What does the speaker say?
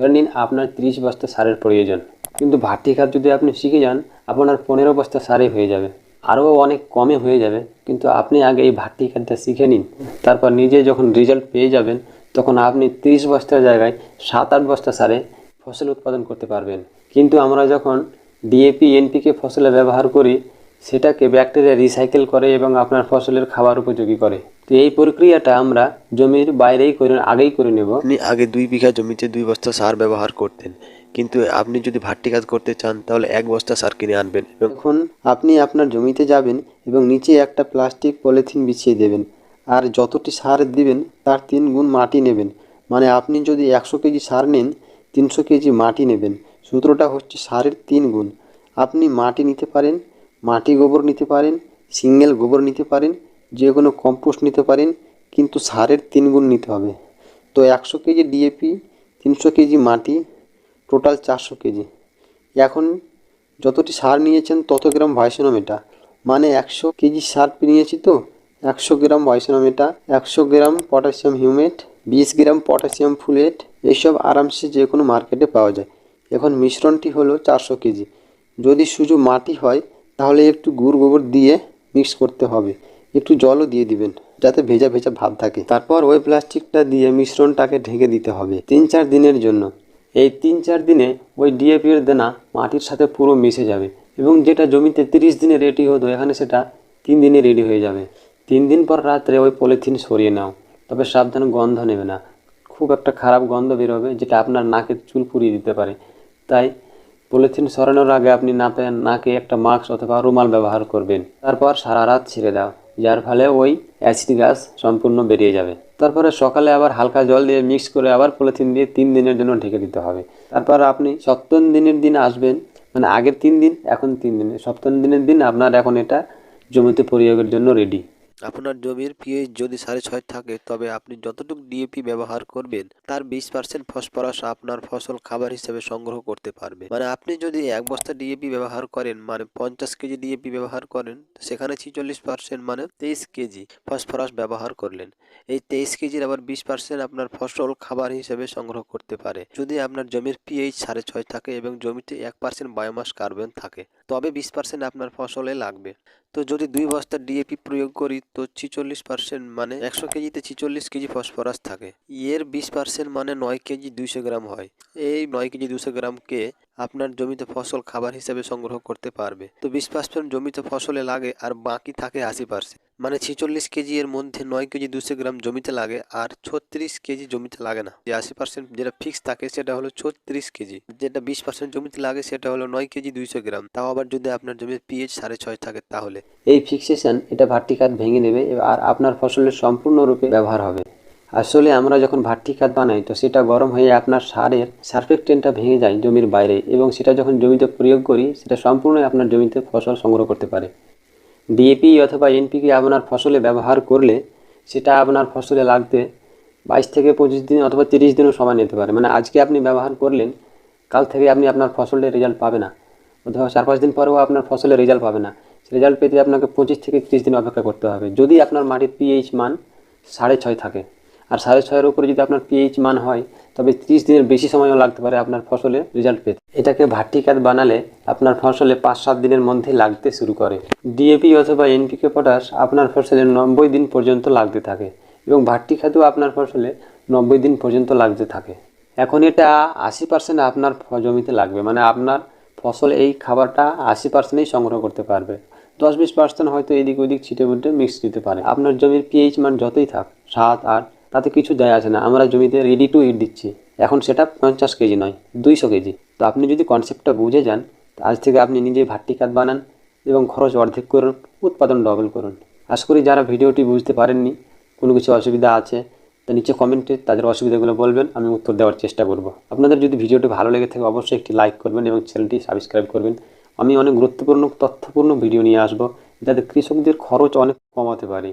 ধরে নিন আপনার তিরিশ বস্তা সারের প্রয়োজন। কিন্তু ভাটি খাত যদি আপনি শিখে যান, আপনার পনেরো বস্তা সারে হয়ে যাবে। আরও অনেক কমে হয়ে যাবে, কিন্তু আপনি আগে এই ভাটি খাতটা শিখে নিন। তারপর নিজে যখন রেজাল্ট পেয়ে যাবেন, তখন আপনি তিরিশ বস্তার জায়গায় সাত আট বস্তা সারে ফসল উৎপাদন করতে পারবেন। কিন্তু আমরা যখন ডিএপি এনপিকে ফসলে ব্যবহার করি, সেটাকে ব্যাকটেরিয়া রিসাইকেল করে এবং আপনার ফসলের খাবার উপযোগী করে। তো এই প্রক্রিয়াটা আমরা জমির বাইরেই করে আগেই করে নেব। আপনি আগে দুই বিঘা জমিতে দুই বস্তা সার ব্যবহার করতেন। কিন্তু আপনি যদি ভাট্টি কাজ করতে চান তাহলে এক বস্তা সার কিনে আনবেন এখন আপনি আপনার জমিতে যাবেন এবং নিচে একটা প্লাস্টিক পলিথিন বিছিয়ে দেবেন। আর যতটি সার দিবেন তার তিন গুণ মাটি নেবেন। মানে আপনি যদি একশো কেজি সার নেন তিনশো কেজি মাটি নেবেন। সূত্রটা হচ্ছে সারের তিন গুণ। আপনি মাটি নিতে পারেন মাটি গোবর নিতে পারেন সিঙ্গেল গোবর নিতে পারেন যে কোনো কম্পোস্ট নিতে পারেন, কিন্তু সারের তিন গুণ নিতে হবে। তো একশো কেজি ডিএপি তিনশো কেজি মাটি টোটাল চারশো কেজি। এখন যতটি সার নিয়েছেন, তত গ্রাম ভাইসোনামেটা মানে একশো কেজি সার নিয়েছি তো, একশো গ্রাম ভাইসোনামেটা একশো গ্রাম পটাশিয়াম হিউমেট বিশ গ্রাম পটাশিয়াম ফুলেট এইসব আরামসে যে কোনো মার্কেটে পাওয়া যায়। এখন মিশ্রণটি হলো চারশো কেজি। যদি শুধু মাটি হয়, তাহলে একটু গুড় গোবর দিয়ে মিক্স করতে হবে। একটু জলও দিয়ে দিবেন, যাতে ভেজা ভেজা ভাব থাকে। তারপর ওই প্লাস্টিকটা দিয়ে মিশ্রণটাকে ঢেকে দিতে হবে তিন চার দিনের জন্য। এই তিন চার দিনে ওই ডিএপির দানা মাটির সাথে পুরো মিশে যাবে এবং যেটা জমিতে তিরিশ দিনে রেডি হতো, এখানে সেটা তিন দিনে রেডি হয়ে যাবে। তিন দিন পর রাত্রে ওই পলিথিন সরিয়ে নাও, তবে সাবধানে গন্ধ নেবে না। খুব একটা খারাপ গন্ধ বেরোবে যেটা আপনার নাকের চুল পুড়িয়ে দিতে পারে। তাই পলিথিন সরানোর আগে আপনি নাপে নাকে একটা মাস্ক অথবা রুমাল ব্যবহার করবেন। তারপর সারা রাত ছেড়ে দাও। যার ফলে ওই অ্যাসিড গ্যাস সম্পূর্ণ বেরিয়ে যাবে। তারপরে সকালে আবার হালকা জল দিয়ে মিক্স করে আবার পলিথিন দিয়ে তিন দিনের জন্য ঢেকে দিতে হবে। তারপর আপনি সপ্তম দিনের দিন আসবেন মানে আগের তিন দিন, এখন তিন দিন সপ্তম দিনের দিন আপনার এখন এটা জমিতে প্রয়োগের জন্য রেডি আপনার জমির পিএইচ যদি সাড়ে ছয় থাকে, তবে আপনি যতটুকু ডিএপি ব্যবহার করবেন, তার বিশ পার্সেন্ট ফসফরাস আপনার ফসল খাবার হিসেবে সংগ্রহ করতে পারবে। মানে আপনি যদি এক বস্তা ডিএপি ব্যবহার করেন মানে পঞ্চাশ কেজি ডিএপি ব্যবহার করেন, সেখানে ছিচল্লিশ পার্সেন্ট মানে তেইশ কেজি ফসফরাস ব্যবহার করলেন। এই তেইশ কেজির আবার বিশ পার্সেন্ট আপনার ফসল খাবার হিসেবে সংগ্রহ করতে পারে। যদি আপনার জমির পিএইচ সাড়ে ছয় থাকে এবং জমিতে এক পার্সেন্ট বায়োমাস কার্বন থাকে তবে বিশ পার্সেন্ট আপনার ফসলে লাগবে। তো যদি দুই বস্তা ডিএপি প্রয়োগ করি, তো ছিচল্লিশ পার্সেন্ট মানে একশো কেজিতে ছিচল্লিশ কেজি ফসফরাস থাকে। এর বিশ পার্সেন্ট মানে নয় কেজি দুইশো গ্রাম হয়। এই নয় কেজি দুশো গ্রামকে আপনার জমিতে ফসল খাবার হিসেবে সংগ্রহ করতে পারবে। তো বিশ পার্সেন্ট জমিতে ফসলে লাগে আর বাকি থাকে আশি পার্সেন্ট। মানে ছিচল্লিশ কেজি এর মধ্যে নয় কেজি দুশো গ্রাম জমিতে লাগে আর ছত্রিশ কেজি জমিতে লাগে না। যে আশি পার্সেন্ট যেটা ফিক্স থাকে সেটা হলো ছত্রিশ কেজি। যেটা বিশ পার্সেন্ট জমিতে লাগে সেটা হলো নয় কেজি দুইশো গ্রাম। তাও আবার যদি আপনার জমির পিএইচ সাড়ে ছয় থাকে তাহলে। এই ফিক্সেশন এটা ভার্টিকাত ভেঙে নেবে আর আপনার ফসলের সম্পূর্ণরূপে ব্যবহার হবে। আসলে আমরা যখন ভাট্টি খাত বানাই, তো সেটা গরম হয়ে আপনার সারের সার্ফেক্টেনটা ভেঙে যায় জমির বাইরে এবং সেটা যখন জমিতে প্রয়োগ করি, সেটা সম্পূর্ণ আপনার জমিতে ফসল সংগ্রহ করতে পারে। ডিএপি অথবা এনপিকে আপনার ফসলে ব্যবহার করলে সেটা আপনার ফসলে লাগতে বাইশ থেকে পঁচিশ দিন অথবা তিরিশ দিনও সময় নিতে পারে। মানে আজকে আপনি ব্যবহার করলেন, কাল থেকে আপনি আপনার ফসলের রেজাল্ট পাবে না। অথবা চার পাঁচ দিন পরেও আপনার ফসলের রেজাল্ট পাবে না। রেজাল্ট পেতে আপনাকে পঁচিশ থেকে তিরিশ দিন অপেক্ষা করতে হবে। যদি আপনার মাটির পিএইচ মান সাড়ে ছয় থাকে আর সাড়ে ছয়ের উপরে যদি আপনার পিএইচ মান হয়, তবে তিরিশ দিনের বেশি সময়ও লাগতে পারে আপনার ফসলের রেজাল্ট পেতে। এটাকে ভাট্টিকাত বানালে আপনার ফসলে পাঁচ সাত দিনের মধ্যে লাগতে শুরু করে। ডিএপি অথবা এনপিকে পটাশ আপনার ফসলের নব্বই দিন পর্যন্ত লাগতে থাকে এবং ভাট্টি খাতেও আপনার ফসলে নব্বই দিন পর্যন্ত লাগতে থাকে। এখন এটা আশি পার্সেন্ট আপনার জমিতে লাগবে মানে আপনার ফসল এই খাবারটা আশি পার্সেন্টেই সংগ্রহ করতে পারবে। দশ বিশ পার্সেন্ট হয়তো এদিক ওদিক ছিটে মুটে মিক্স দিতে পারে। আপনার জমির পিএইচ মান যতই থাক, সাত আট তাতে কিছু যায় আসে না। আমরা জমিতে রেডি টু ইট দিচ্ছি। এখন সেটা পঞ্চাশ কেজি নয়, দুইশো কেজি। তো আপনি যদি কনসেপ্টটা বুঝে যান আজ থেকে আপনি নিজে ভাট্টি বানান এবং খরচ অর্ধেক করুন, উৎপাদন ডবল করুন। আশা করি যারা ভিডিওটি বুঝতে পারেননি, কোনো কিছু অসুবিধা আছে, তা নিচে কমেন্টে তাদের অসুবিধাগুলো বলবেন, আমি উত্তর দেওয়ার চেষ্টা করব। আপনাদের যদি ভিডিওটি ভালো লেগে থাকে, অবশ্যই একটি লাইক করবেন এবং চ্যানেলটি সাবস্ক্রাইব করবেন। আমি অনেক গুরুত্বপূর্ণ, তথ্যপূর্ণ ভিডিও নিয়ে আসব, যাতে কৃষকদের খরচ অনেক কমাতে পারি।